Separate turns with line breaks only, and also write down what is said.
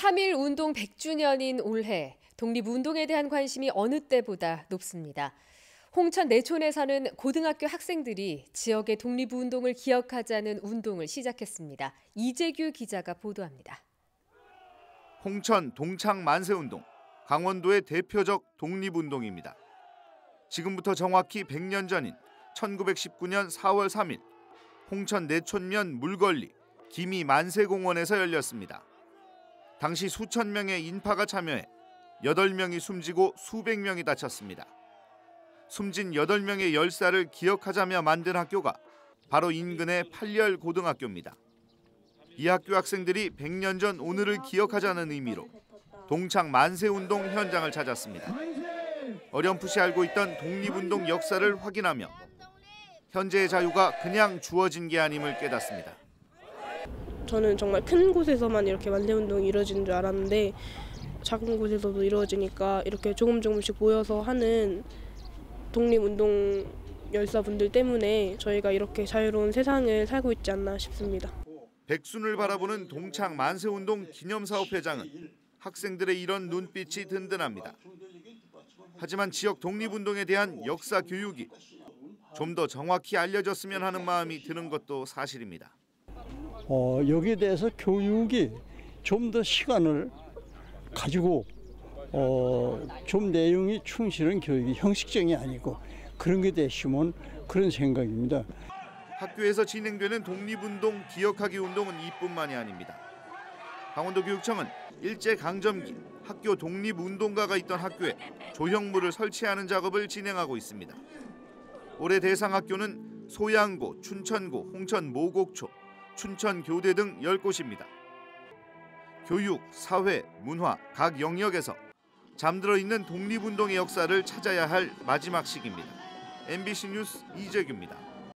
3.1 운동 100주년인 올해 독립운동에 대한 관심이 어느 때보다 높습니다. 홍천 내촌에서는 고등학교 학생들이 지역의 독립운동을 기억하자는 운동을 시작했습니다. 이재규 기자가 보도합니다.
홍천 동창 만세운동, 강원도의 대표적 독립운동입니다. 지금부터 정확히 100년 전인 1919년 4월 3일 홍천 내촌면 물걸리 기미 만세공원에서 열렸습니다. 당시 수천 명의 인파가 참여해 8명이 숨지고 수백 명이 다쳤습니다. 숨진 8명의 열사를 기억하자며 만든 학교가 바로 인근의 팔열 고등학교입니다. 이 학교 학생들이 100년 전 오늘을 기억하자는 의미로 동창 만세운동 현장을 찾았습니다. 어렴풋이 알고 있던 독립운동 역사를 확인하며 현재의 자유가 그냥 주어진 게 아님을 깨닫습니다.
저는 정말 큰 곳에서만 이렇게 만세 운동이 이루어지는 줄 알았는데 작은 곳에서도 이루어지니까 이렇게 조금 조금씩 모여서 하는 독립운동 열사분들 때문에 저희가 이렇게 자유로운 세상을 살고 있지 않나 싶습니다.
백순을 바라보는 동창 만세운동 기념사업 회장은 학생들의 이런 눈빛이 든든합니다. 하지만 지역 독립운동에 대한 역사 교육이 좀 더 정확히 알려졌으면 하는 마음이 드는 것도 사실입니다.
어, 여기에 대해서 교육이 좀 더 시간을 가지고 어, 좀 내용이 충실한 교육이 형식적이 아니고 그런 게 됐으면 그런 생각입니다.
학교에서 진행되는 독립운동 기억하기 운동은 이뿐만이 아닙니다. 강원도 교육청은 일제 강점기 학교 독립운동가가 있던 학교에 조형물을 설치하는 작업을 진행하고 있습니다. 올해 대상 학교는 소양고, 춘천고, 홍천 모곡초, 춘천 교대 등 10곳입니다. 교육, 사회, 문화 각 영역에서 잠들어 있는 독립운동의 역사를 찾아야 할 마지막 시기입니다. MBC 뉴스 이재규입니다.